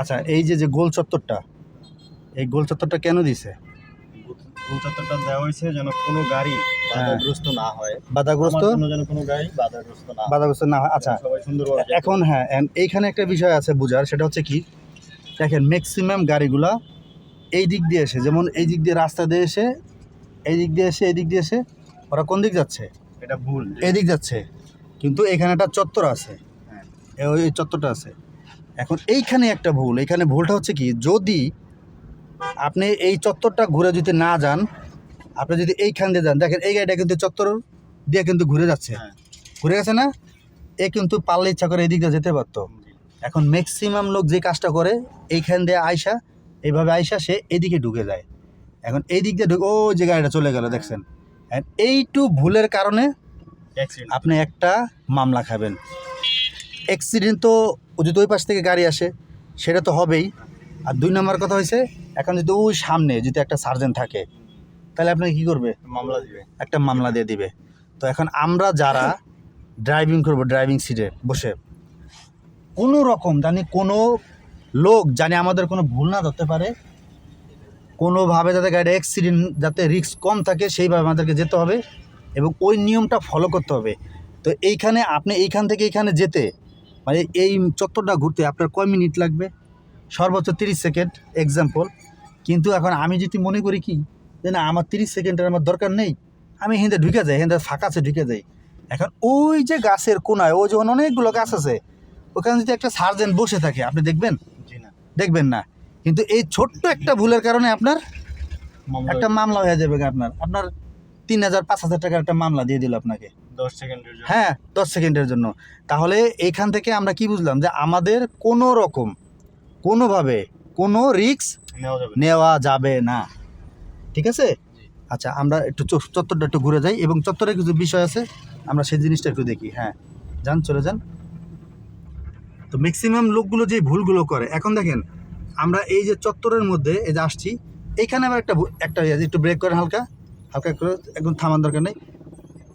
আচ্ছা এই যে যে গোল চত্বরটা এই গোল চত্বরটা কেন দিছে? গোল চত্বরটা দেওয়া হয়েছে যেন কোনো গাড়ি বাধাগ্রস্ত না হয়। বাধাগ্রস্ত? যেন কোনো গাড়ি বাধাগ্রস্ত না হয়। বাধাগ্রস্ত না হয় আচ্ছা। সবাই সুন্দরভাবে এখন হ্যাঁ এইখানে একটা বিষয় আছে বোঝার সেটা হচ্ছে কি দেখেন ম্যাক্সিমাম গাড়িগুলা এই দিক দিয়ে এসে যেমন এই দিক দিয়ে রাস্তা দিয়ে এসে এই দিক দিয়ে এসে এই দিক দিয়ে এসে ওরা কোন দিক যাচ্ছে? এটা ভুল। এদিক যাচ্ছে। কিন্তু এখানে একটা চত্বর আছে। হ্যাঁ। ওই চত্বরটা আছে। এখন এইখানে একটা ভুল এখানে ভুলটা হচ্ছে কি যদি আপনি এই চত্বরটা ঘুরে যদি না যান আপনি যদি এইখান দিয়ে যান দেখেন এই গাড়িটা কিন্তু চত্বর দিয়ে কিন্তু ঘুরে যাচ্ছে। হ্যাঁ। ঘুরে গেছে না? এ কিন্তু পারলে ইচ্ছা করে এদিক দিয়ে যেতে পারতো। এখন ম্যাক্সিমাম লোক যে কাজটা করে এইখান দিয়ে আয়সা এইভাবে আয়সা সে এদিকে ঢুকে যায়। এখন এই দিক দিয়ে ঢুকে ও যে গাড়িটা চলে গেল দেখছেন? And এইটু ভুলের কারণে আপনি একটা মামলা খাবেন। অ্যাক্সিডেন্ট তো যদি ওই পাশ থেকে গাড়ি আসে সেটা তো হবেই। আর দুই নম্বর কথা হয়েছে এখন যদি ওই সামনে যদি একটা সার্জেন্ট থাকে তাহলে আপনাকে কি করবে? মামলা দিবে। একটা মামলা দিয়ে দিবে। তো এখন আমরা যারা ড্রাইভিং করব ড্রাইভিং সিটে বসে কোনো রকম জানি কোনো লোক জানি আমাদের কোনো ভুল না ধরতে পারে কোনোভাবে যাতে গাড়ি অ্যাক্সিডেন্ট যাতে রিস্ক কম থাকে সেইভাবে আমাদেরকে যেতে হবে এবং ওই নিয়মটা ফলো করতে হবে। তো এইখানে আপনি এইখান থেকে এইখানে যেতে মানে এই চত্বরটা ঘুরতে আপনার কয় মিনিট লাগবে? সর্বোচ্চ তিরিশ সেকেন্ড এক্সাম্পল কিন্তু এখন আমি যদি মনে করি কি যে না আমার তিরিশ সেকেন্ডের আমার দরকার নেই আমি হিন্দে ঢুকে যাই হিন্দে ফাঁকা আছে ঢুকে যাই। এখন ওই যে গাছের কোনায় ওই যখন অনেকগুলো গাছ আছে ওখানে যদি একটা সার্জেন্ট বসে থাকে আপনি দেখবেন? দেখবেন না। কিন্তু এই ছোট্ট একটা ভুলের কারণে আপনার একটা মামলা হয়ে যাবে আপনার। আপনার তিন হাজার পাঁচ হাজার টাকার একটা মামলা দিয়ে দিল আপনাকে। হ্যাঁ দশ সেকেন্ডের জন্য। তাহলে এইখান থেকে আমরা কি বুঝলাম? যে আমাদের কোনো রকম কোনোভাবে কোনো রিস্ক নেওয়া যাবে না। ঠিক আছে? আচ্ছা আমরা একটু চত্বরটা একটু ঘুরে যাই এবং চত্বরে কিছু বিষয় আছে আমরা সেই জিনিসটা একটু দেখি। হ্যাঁ যান চলে যান। তো ম্যাক্সিমাম লোকগুলো যে ভুলগুলো করে এখন দেখেন আমরা এই যে চত্বরের মধ্যে এই যে আসছি এইখানে আবার একটা একটা ইয়ে একটু ব্রেক করেন হালকা। হালকা করে একদম থামার দরকার নেই।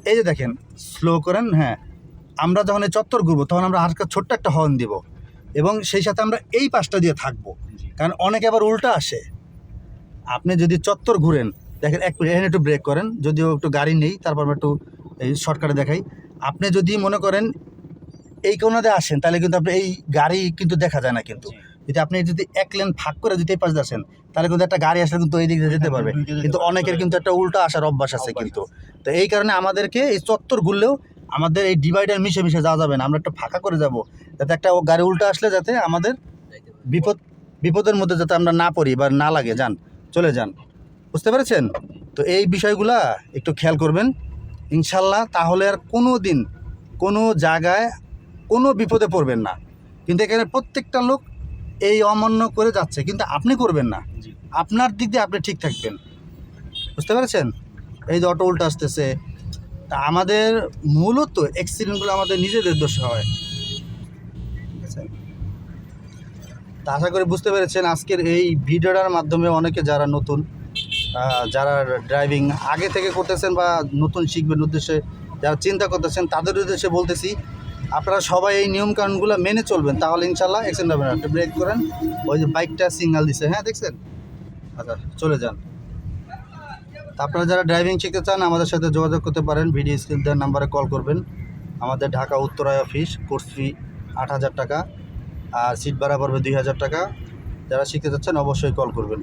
এই যে দেখেন স্লো করেন হ্যাঁ। আমরা যখন এই চত্বর ঘুরবো তখন আমরা হালকা ছোট্ট একটা হর্ন দিব এবং সেই সাথে আমরা এই পাশটা দিয়ে থাকব। কারণ অনেকে আবার উল্টা আসে। আপনি যদি চত্বর ঘুরেন দেখেন এক এখানে একটু ব্রেক করেন যদিও একটু গাড়ি নেই তারপর আমরা একটু এই শর্টকাটে দেখাই। আপনি যদি মনে করেন এই কোনাতে আসেন তাহলে কিন্তু আপনি এই গাড়ি কিন্তু দেখা যায় না কিন্তু। যদি আপনি যদি এক লেন ফাঁক করে যদি এই পাশে আসেন তাহলে কিন্তু একটা গাড়ি আসলে কিন্তু এই দিকে যেতে পারবে। কিন্তু অনেকের কিন্তু একটা উল্টা আসার অভ্যাস আছে কিন্তু। তো এই কারণে আমাদেরকে এই চত্বর ঘুরলেও আমাদের এই ডিভাইডার মিশে মিশে যাওয়া যাবে না। আমরা একটা ফাঁকা করে যাব যাতে একটা গাড়ি উল্টা আসলে যাতে আমাদের বিপদ বিপদের মধ্যে যাতে আমরা না পড়ি বা না লাগে। যান চলে যান। বুঝতে পেরেছেন? তো এই বিষয়গুলা একটু খেয়াল করবেন। ইনশাল্লাহ তাহলে আর কোনো দিন কোনো জায়গায় কোনো বিপদে পড়বেন না। কিন্তু এখানে প্রত্যেকটা লোক এই অমান্য করে যাচ্ছে কিন্তু আপনি করবেন না। আপনার দিক দিয়ে আপনি ঠিক থাকবেন। বুঝতে পেরেছেন? এই যে অটো উল্টা আসতেছে তা আমাদের মূলত অ্যাক্সিডেন্টগুলো আমাদের নিজেদের দোষে হয়। তা আশা করি বুঝতে পেরেছেন আজকের এই ভিডিওটার মাধ্যমে অনেকে যারা নতুন যারা ড্রাইভিং আগে থেকে করতেছেন বা নতুন শিখবেন উদ্দেশ্যে যারা চিন্তা করতেছেন তাদের উদ্দেশ্যে বলতেছি আপনারা সবাই এই নিয়মকানুনগুলো মেনে চলবেন, তাহলে ইনশাল্লাহ অ্যাক্সিডেন্ট হবে না। একটা ব্রেক করেন, ওই যে বাইকটা সিগনাল দিছে হ্যাঁ দেখছেন? আচ্ছা চলে যান। আপনারা যারা ড্রাইভিং শিখতে চান, আমাদের সাথে যোগাযোগ করতে পারেন, ভিডিও স্ক্রিন দেওয়ার নাম্বারে কল করবেন। আমাদের ঢাকা উত্তরায় অফিস কোর্স ফি আট হাজার টাকা, আর সিট ভাড়া পড়বে দুই হাজার টাকা। যারা শিখতে চাচ্ছেন, অবশ্যই কল করবেন।